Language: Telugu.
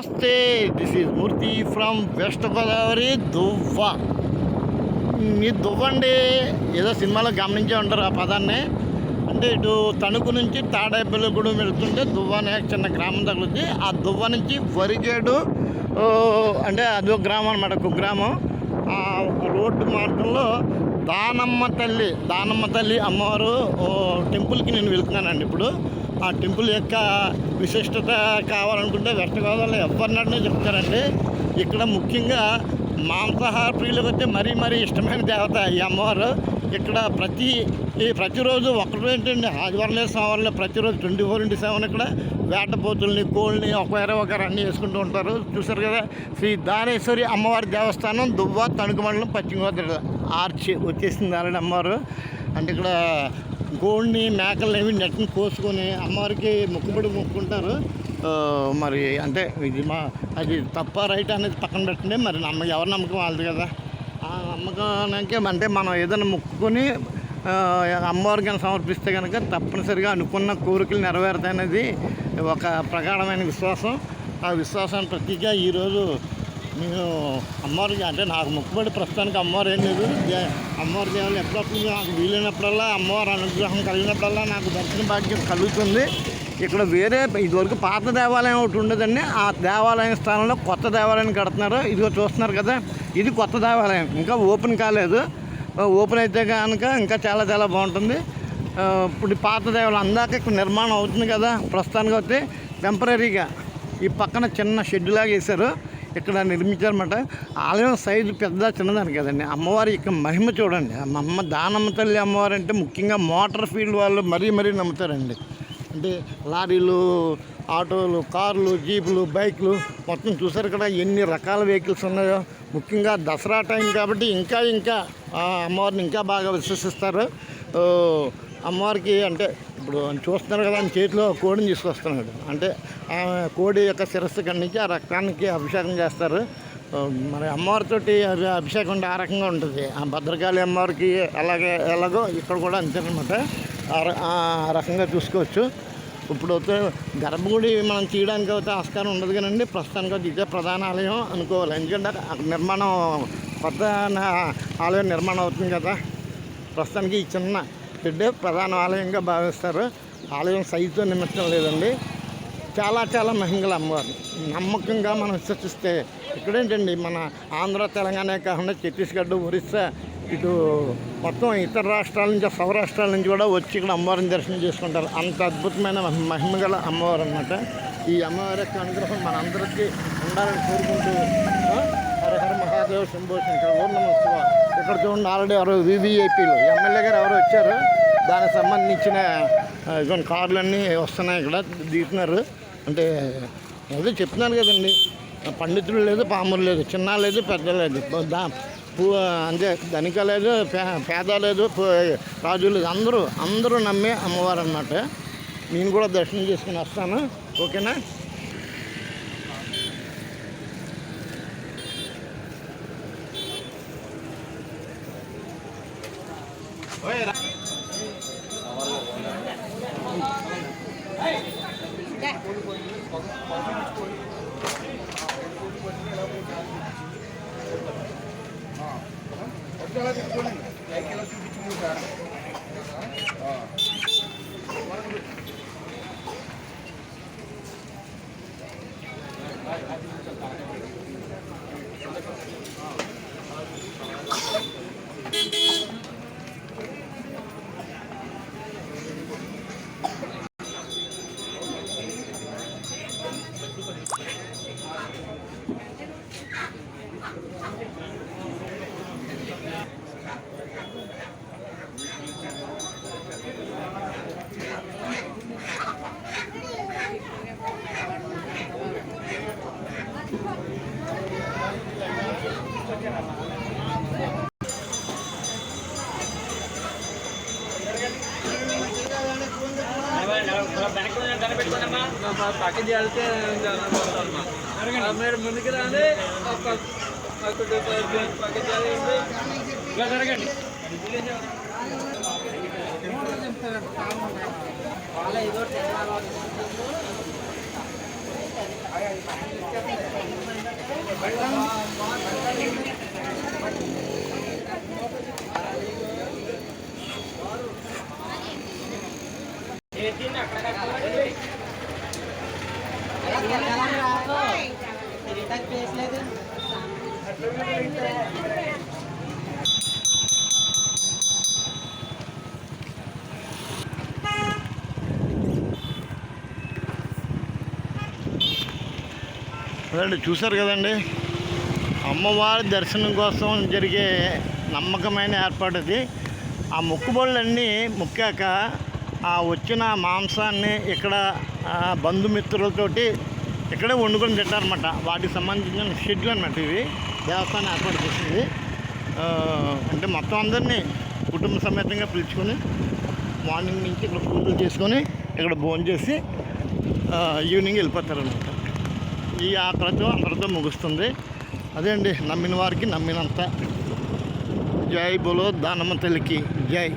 నమస్తే this is Murthy from west Godavari Duvva మీ దువ్వండి ఏదో సినిమాలో గమనించే ఉంటారు ఆ పదాన్ని. అంటే ఇటు తణుకు నుంచి తాడేపల్లిగూడెం వెళ్తుంటే దువ్వ అనే చిన్న గ్రామం తగులుద్ది. ఆ దువ్వ నుంచి వరిగేడు అంటే అదో గ్రామం అనమాట కుగ్రామం. ఆ రోడ్డు మార్గంలో దానమ్మ తల్లి దానమ్మ తల్లి అమ్మవారు ఓ, టెంపుల్కి నేను వెళ్తున్నానండి ఇప్పుడు. ఆ టెంపుల్ యొక్క విశిష్టత కావాలనుకుంటే వెస్ట్ గోదావరిలో ఎవరినడినే చెప్తారండి. ఇక్కడ ముఖ్యంగా మాంసాహార ప్రియులకు వస్తే మరీ మరీ ఇష్టమైన దేవత ఈ అమ్మవారు. ఇక్కడ ప్రతి ఈ ప్రతిరోజు ఒకటి ఏంటండి ఆదివారం లేదు సోమవారం ప్రతిరోజు ట్వంటీ ఫోర్ ఇంటూ సెవెన్ ఇక్కడ వేటపోతుల్ని కోళ్ళని ఒకవేరే ఒకరు అన్నీ వేసుకుంటూ ఉంటారు. చూసారు కదా శ్రీ దానేశ్వరి అమ్మవారి దేవస్థానం దువ్వ తణుకు మండలం పశ్చిమ గోదావరి ఆర్చి వచ్చేసింది ఆల్రెడీ అమ్మవారు. అంటే ఇక్కడ గోల్డ్ని మేకలు అవి నెట్ని కోసుకొని అమ్మవారికి మొక్కుబడి మొక్కుంటారు. మరి అంటే ఇది మా అది తప్ప రైట్ అనేది పక్కన పెట్టండి. మరి నమ్మ ఎవరి నమ్మకం వాళ్ళది కదా. ఆ నమ్మకానికి అంటే మనం ఏదైనా మొక్కుకొని అమ్మవారికి కనుక సమర్పిస్తే కనుక తప్పనిసరిగా అనుకున్న కోరికలు నెరవేరుతాయనేది ఒక ప్రగాఢమైన విశ్వాసం. ఆ విశ్వాసాన్ని ప్రతిగా ఈరోజు నేను అమ్మవారికి అంటే నాకు మొక్కుబడి ప్రస్తుతానికి అమ్మవారు ఏం లేదు. అమ్మవారి దేవాలయం ఎప్పుడప్పుడు నాకు వీలైనప్పుడల్లా అమ్మవారి అనుగ్రహం కలిగినప్పుడల్లా నాకు దర్శన భాగ్యం కలుగుతుంది. ఇక్కడ వేరే ఇదివరకు పాత దేవాలయం ఒకటి ఉండదండి. ఆ దేవాలయం స్థానంలో కొత్త దేవాలయం కడుతున్నారు. ఇదిగో చూస్తున్నారు కదా ఇది కొత్త దేవాలయం. ఇంకా ఓపెన్ కాలేదు. ఓపెన్ అయితే కనుక ఇంకా చాలా చాలా బాగుంటుంది. ఇప్పుడు పాత దేవాలయం అందాక ఇక్కడ నిర్మాణం అవుతుంది కదా ప్రస్తుతానికి అయితే టెంపరీగా ఈ పక్కన చిన్న షెడ్ లాగా వేశారు. ఇక్కడ నిర్మించారన్నమాట. ఆలయం సైజు పెద్ద చిన్నదాని కదండి. అమ్మవారి యొక్క మహిమ చూడండి. అమ్మ దానమ్మ తల్లి అమ్మవారు అంటే ముఖ్యంగా మోటార్ ఫీల్డ్ వాళ్ళు మరీ మరీ నమ్ముతారండి. అంటే లారీలు ఆటోలు కార్లు జీపులు బైక్లు మొత్తం చూసారు ఇక్కడ ఎన్ని రకాల వెహికల్స్ ఉన్నాయో. ముఖ్యంగా దసరా టైం కాబట్టి ఇంకా ఇంకా అమ్మవారిని ఇంకా బాగా విశ్వసిస్తారు. అమ్మవారికి అంటే ఇప్పుడు చూస్తున్నారు కదా ఆయన చేతిలో కోడిని తీసుకొస్తున్నాడు అంటే కోడి యొక్క శిరస్సు నుంచి ఆ రక్తానికి అభిషేకం చేస్తారు. మరి అమ్మవారితోటి అభిషేకం అంటే ఆ రకంగా ఉంటుంది. ఆ భద్రకాళి అమ్మవారికి అలాగే ఎలాగో ఇక్కడ కూడా అంతేనమాట. ఆ రకంగా చూసుకోవచ్చు. ఇప్పుడు అయితే గర్భగుడి మనం తీయడానికి అయితే ఆస్కారం ఉండదు కానండి ప్రస్తుతానికి అయితే ఇదే ప్రధాన ఆలయం అనుకోవాలి. ఎందుకంటే నిర్మాణం కొత్త ఆలయం నిర్మాణం అవుతుంది కదా. ప్రస్తుతానికి ఈ చిన్న షెడ్ ప్రధాన ఆలయంగా భావిస్తారు. ఆలయం సైజుతో నిమిత్తం లేదండి. చాలా చాలా మహిళల అమ్మవారు. నమ్మకంగా మనం విశ్వసిస్తే ఇక్కడేంటండి మన ఆంధ్ర తెలంగాణ కాకుండా ఛత్తీస్గఢ్ ఒరిస్సా ఇటు మొత్తం ఇతర రాష్ట్రాల నుంచి సౌరాష్ట్రాల నుంచి కూడా వచ్చి ఇక్కడ అమ్మవారిని దర్శనం చేసుకుంటారు. అంత అద్భుతమైన మహిమ మహిమగల అమ్మవారు అన్నమాట. ఈ అమ్మవారి యొక్క అనుగ్రహం మనందరికీ ఉండాలని కోరుకుంటూ హరహర మహాదేవ మహాదేవ్ శంభో శంకర్ ఓం నమ శివ ఇక్కడ చూడండి ఆల్రెడీ ఎవరు వివిఐపీలు ఎమ్మెల్యే గారు ఎవరు వచ్చారు. దానికి సంబంధించిన ఆ, కార్లన్నీ వస్తున్నాయి ఇక్కడ దిగుతున్నారు. అంటే అదే చెప్తున్నాను కదండి. పండితులు లేదు పాములు లేదు చిన్న లేదు పెద్ద లేదు. దా అంటే ధనిక లేదు పే పేద లేదు రాజు లేదు. అందరూ అందరూ నమ్మే అమ్మవారు అన్నమాట. నేను కూడా దర్శనం చేసుకుని వస్తాను. ఓకేనా? చాలా పెట్టుకోండి పక్కన చేస్తే మీరు ముందుకు రాని జరగండి వాళ్ళ ఏదో అదండి చూశారు కదండి? అమ్మవారి దర్శనం కోసం జరిగే నమ్మకమైన ఏర్పాటు అది ఆ మొక్కుబళ్ళన్నీ మొక్కాక ఆ వచ్చిన మాంసాన్ని ఇక్కడ బంధుమిత్రులతోటి ఇక్కడే వండుకొని తింటారనమాట వాటికి సంబంధించిన షెడ్యూల్ అన్నమాట ఇవి. దేవస్థానం ఏర్పాటు చేసింది. అంటే మొత్తం అందరినీ కుటుంబ సమేతంగా పిలుచుకొని మార్నింగ్ నుంచి ఇక్కడ పూజలు చేసుకొని ఇక్కడ భోజనం చేసి ఈవినింగ్ వెళ్ళిపోతారనమాట ఈ యాత్రతో అందరితో ముగుస్తుంది. అదే అండి నమ్మిన వారికి నమ్మినంత. జై బోలో దానమ్మ తల్లికి జై.